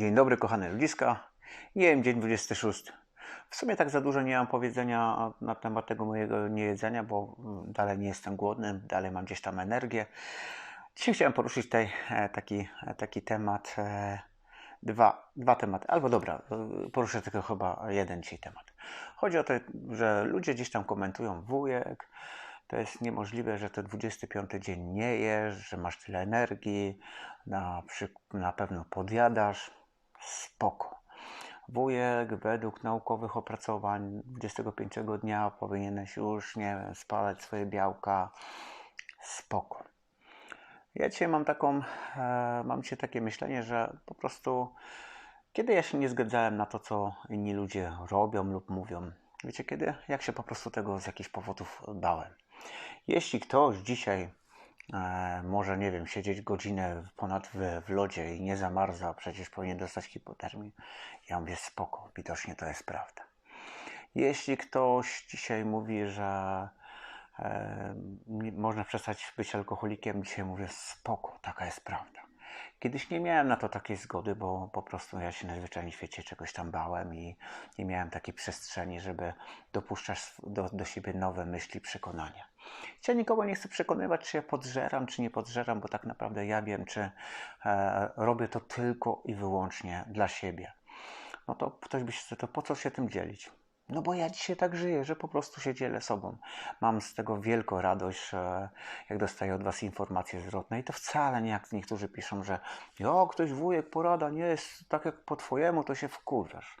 Dzień dobry, kochane ludziska. Jem dzień 26. W sumie tak za dużo nie mam powiedzenia na temat tego mojego niejedzenia, bo dalej nie jestem głodny, dalej mam gdzieś tam energię. Dzisiaj chciałem poruszyć tutaj e, taki, e, taki temat, e, dwa, dwa tematy, albo dobra, poruszę tylko chyba jeden dzisiaj temat. Chodzi o to, że ludzie gdzieś tam komentują wujek, to jest niemożliwe, że to 25 dzień nie jesz, że masz tyle energii, na, na pewno podjadasz. Spoko. Wujek według naukowych opracowań 25 dnia powinieneś już, nie wiem, spalać swoje białka. Spoko. Ja dzisiaj mam taką, e, mam dzisiaj takie myślenie, że po prostu kiedy ja się nie zgadzałem na to, co inni ludzie robią lub mówią, wiecie kiedy? Jak się po prostu tego z jakichś powodów bałem. Jeśli ktoś dzisiaj może, nie wiem, siedzieć godzinę ponad w, w lodzie i nie zamarza, przecież powinien dostać hipotermię, ja mówię spoko, widocznie to jest prawda. Jeśli ktoś dzisiaj mówi, że e, można przestać być alkoholikiem, dzisiaj mówię spoko, taka jest prawda. Kiedyś nie miałem na to takiej zgody, bo po prostu ja się najzwyczajniej w świecie czegoś tam bałem i nie miałem takiej przestrzeni, żeby dopuszczać do, do siebie nowe myśli, przekonania. Ja nikogo nie chcę przekonywać, czy ja podżeram, czy nie podżeram, bo tak naprawdę ja wiem, czy e, robię to tylko i wyłącznie dla siebie. No to ktoś by się to po co się tym dzielić? No bo ja dzisiaj tak żyję, że po prostu się dzielę sobą. Mam z tego wielką radość, jak dostaję od Was informacje zwrotne. I to wcale nie jak niektórzy piszą, że o, ktoś wujek, porada nie jest tak jak po Twojemu, to się wkurzasz.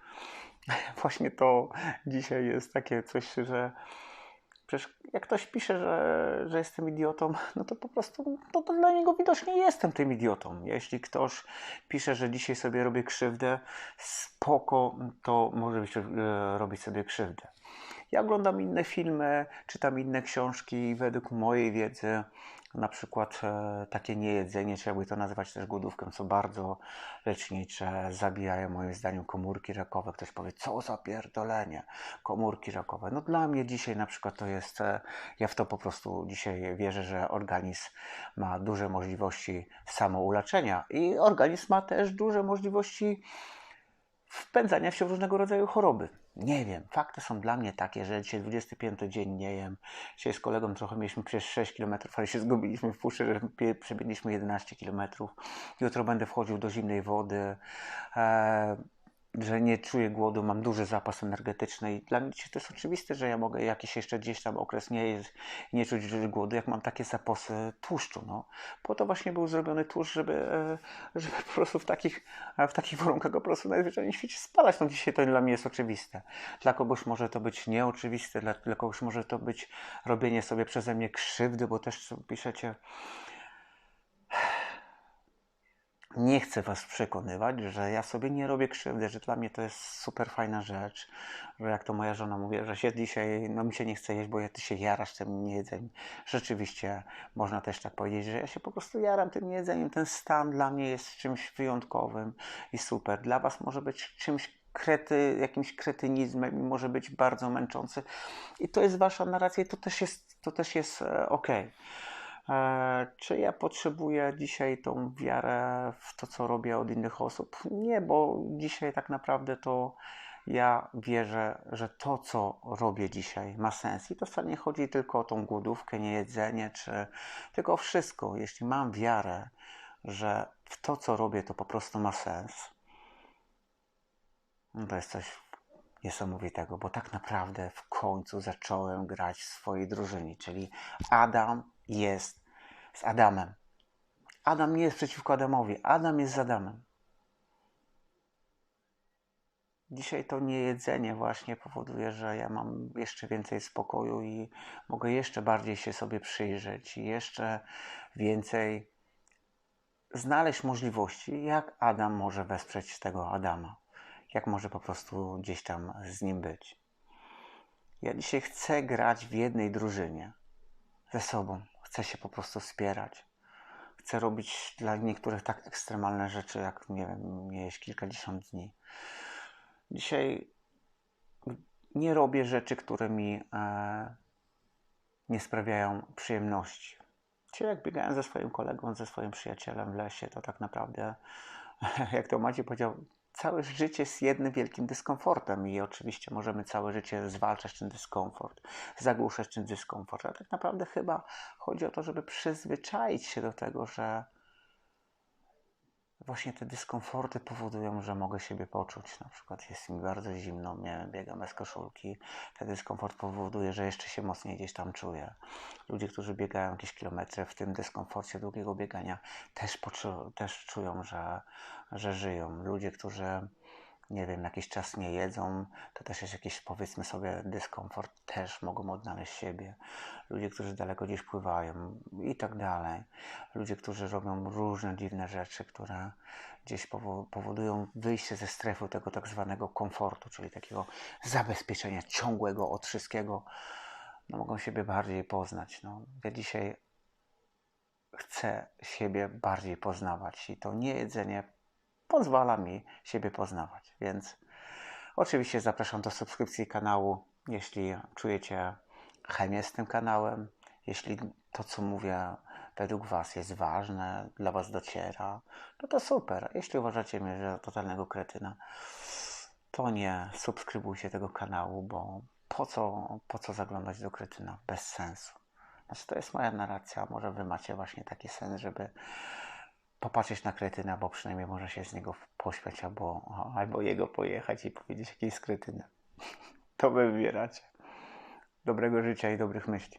Właśnie to dzisiaj jest takie coś, że Przecież jak ktoś pisze, że, że jestem idiotą, no to po prostu no to dla niego widocznie jestem tym idiotą. Jeśli ktoś pisze, że dzisiaj sobie robię krzywdę, spoko, to może być, e, robić sobie krzywdę. Ja oglądam inne filmy, czytam inne książki i według mojej wiedzy na przykład e, takie niejedzenie, czy jakby to nazywać też głodówką, co bardzo lecznicze, zabijają moim zdaniem komórki rakowe. Ktoś powie, co za pierdolenie, komórki rakowe. No dla mnie dzisiaj na przykład to jest, e, ja w to po prostu dzisiaj wierzę, że organizm ma duże możliwości samouleczenia i organizm ma też duże możliwości wpędzania się w różnego rodzaju choroby. Nie wiem, fakty są dla mnie takie, że dzisiaj 25 dzień nie jem. Dzisiaj z kolegą trochę mieliśmy przez 6 km, ale się zgubiliśmy w puszczy, że przebiegliśmy 11 km. Jutro będę wchodził do zimnej wody. Eee, że nie czuję głodu, mam duży zapas energetyczny i dla mnie to jest oczywiste, że ja mogę jakiś jeszcze gdzieś tam okres nie, nie czuć głodu, jak mam takie zapasy tłuszczu. No. Po to właśnie był zrobiony tłuszcz, żeby, e, żeby po prostu w takich, w takich warunkach po prostu najzwyczajniej w świecie spalać. No dzisiaj to dla mnie jest oczywiste. Dla kogoś może to być nieoczywiste, dla, dla kogoś może to być robienie sobie przeze mnie krzywdy, bo też piszecie nie chcę Was przekonywać, że ja sobie nie robię krzywdy, że dla mnie to jest super fajna rzecz, że jak to moja żona mówi, że się dzisiaj, no mi się nie chce jeść, bo ja ty się jarasz tym jedzeniem. Rzeczywiście można też tak powiedzieć, że ja się po prostu jaram tym jedzeniem. Ten stan dla mnie jest czymś wyjątkowym i super. Dla Was może być czymś krety, jakimś kretynizmem i może być bardzo męczący. I to jest Wasza narracja i to też jest, to też jest e, ok. E, czy ja potrzebuję dzisiaj tą wiarę w to, co robię od innych osób? Nie, bo dzisiaj tak naprawdę to ja wierzę, że to, co robię dzisiaj, ma sens. I to wcale nie chodzi tylko o tą głodówkę, nie jedzenie, czy tylko o wszystko. Jeśli mam wiarę, że w to, co robię, to po prostu ma sens, no to jest coś niesamowitego, bo tak naprawdę w końcu zacząłem grać w swojej drużynie, czyli Adam jest z Adamem. Adam nie jest przeciwko Adamowi, Adam jest z Adamem. Dzisiaj to niejedzenie właśnie powoduje, że ja mam jeszcze więcej spokoju i mogę jeszcze bardziej się sobie przyjrzeć i jeszcze więcej znaleźć możliwości, jak Adam może wesprzeć tego Adama, jak może po prostu gdzieś tam z nim być. Ja dzisiaj chcę grać w jednej drużynie ze sobą. Chcę się po prostu wspierać. Chcę robić dla niektórych tak ekstremalne rzeczy, jak nie wiem, jeść kilkadziesiąt dni. Dzisiaj nie robię rzeczy, które mi e, nie sprawiają przyjemności. Dzisiaj jak biegałem ze swoim kolegą, ze swoim przyjacielem w lesie, to tak naprawdę jak to Maciej powiedział, całe życie jest jednym wielkim dyskomfortem i oczywiście możemy całe życie zwalczać ten dyskomfort, zagłuszać ten dyskomfort, ale tak naprawdę chyba chodzi o to, żeby przyzwyczaić się do tego, że właśnie te dyskomforty powodują, że mogę siebie poczuć. Na przykład jest mi bardzo zimno, nie biegam bez koszulki. Ten dyskomfort powoduje, że jeszcze się mocniej gdzieś tam czuję. Ludzie, którzy biegają jakieś kilometry w tym dyskomforcie długiego biegania, też, też czują, że, że żyją. Ludzie, którzy nie wiem, jakiś czas nie jedzą, to też jest jakiś, powiedzmy sobie, dyskomfort, też mogą odnaleźć siebie. Ludzie, którzy daleko gdzieś pływają i tak dalej. Ludzie, którzy robią różne dziwne rzeczy, które gdzieś powodują wyjście ze strefy tego tak zwanego komfortu, czyli takiego zabezpieczenia ciągłego od wszystkiego, no, mogą siebie bardziej poznać. No, ja dzisiaj chcę siebie bardziej poznawać i to nie jedzenie pozwala mi siebie poznawać. Więc oczywiście zapraszam do subskrypcji kanału, jeśli czujecie chemię z tym kanałem, jeśli to, co mówię, według Was jest ważne, dla Was dociera, no to super. Jeśli uważacie mnie za totalnego kretyna, to nie subskrybujcie tego kanału, bo po co, po co zaglądać do kretyna? Bez sensu. Znaczy, to jest moja narracja, może Wy macie właśnie taki sens, żeby popatrzeć na kretyna, bo przynajmniej może się z niego pośmiać albo, albo jego pojechać i powiedzieć, jaki jest kretynem. To wy wybieracie. Dobrego życia i dobrych myśli.